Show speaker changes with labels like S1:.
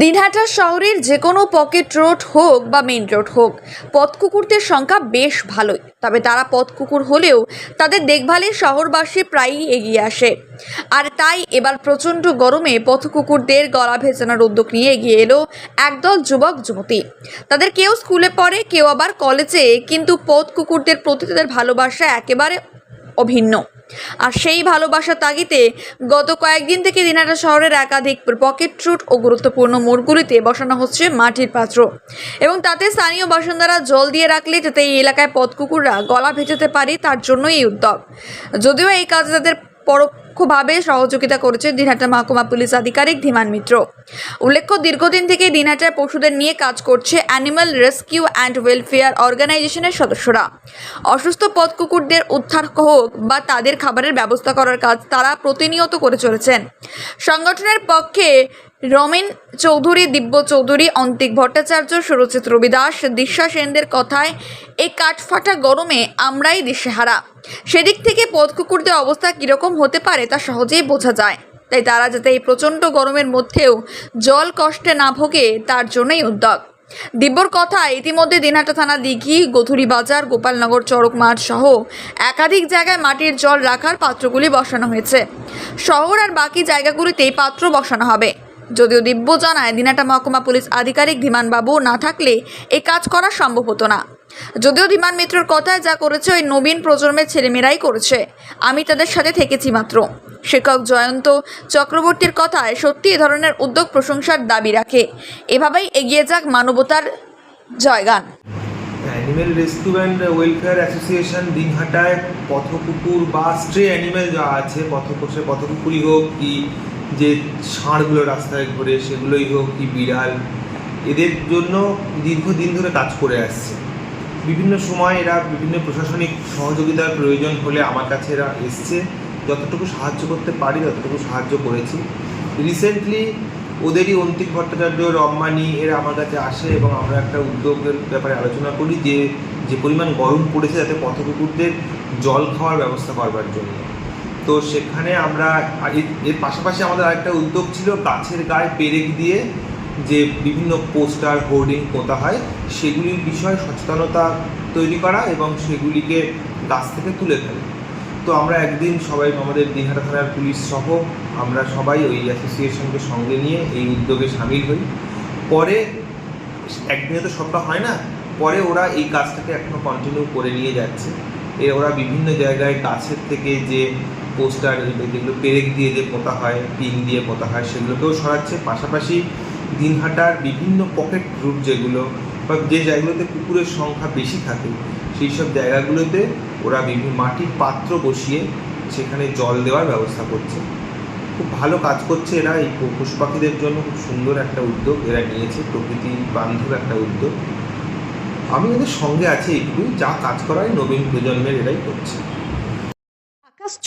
S1: দিনহাটা শহরের যে কোনো পকেট রোড হোক বা মেন রোড হোক পথ কুকুরদের সংখ্যা বেশ ভালোই। তবে তারা পথ কুকুর হলেও তাদের দেখভালে শহরবাসী প্রায়ই এগিয়ে আসে। আর তাই এবার প্রচণ্ড গরমে পথ কুকুরদের গলা ভেজানোর উদ্যোগ নিয়ে এগিয়ে এলো একদল যুবক যুবতী। তাদের কেউ স্কুলে পড়ে, কেউ আবার কলেজে, কিন্তু পথ কুকুরদের প্রতি তাদের ভালোবাসা একেবারে অভিন্ন। আর সেই ভালোবাসার তাগিতে গত কয়েকদিন থেকে দিনাটা শহরের একাধিক পকেট রুট ও গুরুত্বপূর্ণ মোড়গুলিতে বসানো হচ্ছে মাটির পাত্র। এবং তাতে স্থানীয় বাসিন্দারা জল দিয়ে রাখলে যাতে এই এলাকায় পথ কুকুররা গলা ভেজাতে পারে তার জন্যই এই উদ্যোগ। যদিও এই কাজে তাদের পরোক্ষভাবে সহযোগিতা করেছে দিনহাটা মহকুমা পুলিশ আধিকারিক ধীমান মিত্র। উল্লেখ্য, দীর্ঘদিন থেকে দিনহাটায় পশুদের নিয়ে কাজ করছে অ্যানিম্যাল রেস্কিউ অ্যান্ড ওয়েলফেয়ার অর্গানাইজেশনের সদস্যরা। অসুস্থ পথ কুকুরদের উদ্ধার হোক বা তাদের খাবারের ব্যবস্থা করার কাজ তারা প্রতিনিয়ত করে চলেছেন। সংগঠনের পক্ষে রমেন চৌধুরী, দিব্য চৌধুরী, অন্তিক ভট্টাচার্য, সুরজিৎ রবিদাস, দিশা সেনদের কথায় এই কাঠফাটা গরমে আমরাই দিশেহারা। সেদিক থেকে পথ কুকুরদের অবস্থা কীরকম হতে পারে তা সহজেই বোঝা যায়। তাই তারা যাতে এই প্রচণ্ড গরমের মধ্যেও জল কষ্টে না ভোগে, তার জন্যই উদ্যোগ। দিব্যর কথা, ইতিমধ্যে দিনহাটা থানা দিঘি, গধুরি বাজার, গোপালনগর চড়ক মাঠ সহ একাধিক জায়গায় মাটির জল রাখার পাত্রগুলি বসানো হয়েছে। শহর আর বাকি জায়গাগুলিতে পাত্র বসানো হবে। যদিও দিব্য জানায়, দিনাটা মহকুমা পুলিশ আধিকারিক ধীমানবাবু না থাকলে এই কাজ করা সম্ভব হতো না। যদিও ধীমান মিত্রর কথায় যা করেছে, ওই নবীন প্রজন্মের ছেলেমেয়েরাই করেছে। আমি তাদের সাথে থেকেছি মাত্র। শিক্ষক জয়ন্ত চক্রবর্তীর কথায় সত্যি এ ধরনের উদ্যোগ প্রশংসার দাবি রাখে। এভাবেই এগিয়ে যাক মানবতার জয়গান।
S2: Animal rescue and welfare association দিনহাটায় পথকুকুর বা স্ট্রে অ্যানিমেল যা আছে, পথকোষে, পথকুকুরই হোক কি যে ষাঁড়গুলো রাস্তায় ঘোরে, সেগুলোই হোক কি বিড়াল, এদের জন্য দীর্ঘদিন ধরে কাজ করে আসছে। বিভিন্ন সময় এরা বিভিন্ন প্রশাসনিক সহযোগিতার প্রয়োজন হলে আমার কাছে এরা এসছে। যতটুকু সাহায্য করতে পারি, ততটুকু সাহায্য করেছি। রিসেন্টলি ওদেরই অন্তিক ভট্টাচার্য, রম্মানি, এরা আমার কাছে আসে এবং আমরা একটা উদ্যোগের ব্যাপারে আলোচনা করি যে যে পরিমাণ গরম পড়েছে, যাতে পথকুকুরদের জল খাওয়ার ব্যবস্থা করবার জন্য। তো সেখানে আমরা এর- পাশাপাশি আমাদের আরেকটা উদ্যোগ ছিল গাছের গায়ে পেরেক দিয়ে যে বিভিন্ন পোস্টার, হোর্ডিং পোতা হয়, সেগুলির বিষয়ে সচেতনতা তৈরি করা এবং সেগুলিকে গাছ থেকে তুলে ফেলা তো আমরা একদিন সবাই আমাদের দিনহাটা থানার পুলিশ সহ আমরা সবাই ওই অ্যাসোসিয়েশনকে সঙ্গে নিয়ে এই উদ্যোগে সামিল হই। পরে, একদিনে তো সবটা হয় না, পরে ওরা এই কাজটাকে এখনও কন্টিনিউ করে নিয়ে যাচ্ছে। এ ওরা বিভিন্ন জায়গায় গাছের থেকে যে পোস্টার যেগুলো পেরেক দিয়ে যে পোতা হয় পিন দিয়ে পোতা হয়, সেগুলোকেও সরাচ্ছে। পাশাপাশি দিনহাটার বিভিন্ন পকেট রুট যেগুলো বা যে জায়গাগুলোতে কুকুরের সংখ্যা বেশি থাকে সেই সব জায়গাগুলোতে ওরা বিভিন্ন মাটির পাত্র বসিয়ে সেখানে জল দেওয়ার ব্যবস্থা করছে। খুব ভালো কাজ করছে এরা। এই পশু পাখিদের জন্য খুব সুন্দর একটা উদ্যোগ এরা নিয়েছে। প্রকৃতি বান্ধব একটা উদ্যোগ। আমি এদের সঙ্গে আছি এইটুকুই। যা কাজ করায় নবীন প্রজন্মের এরাই করছে।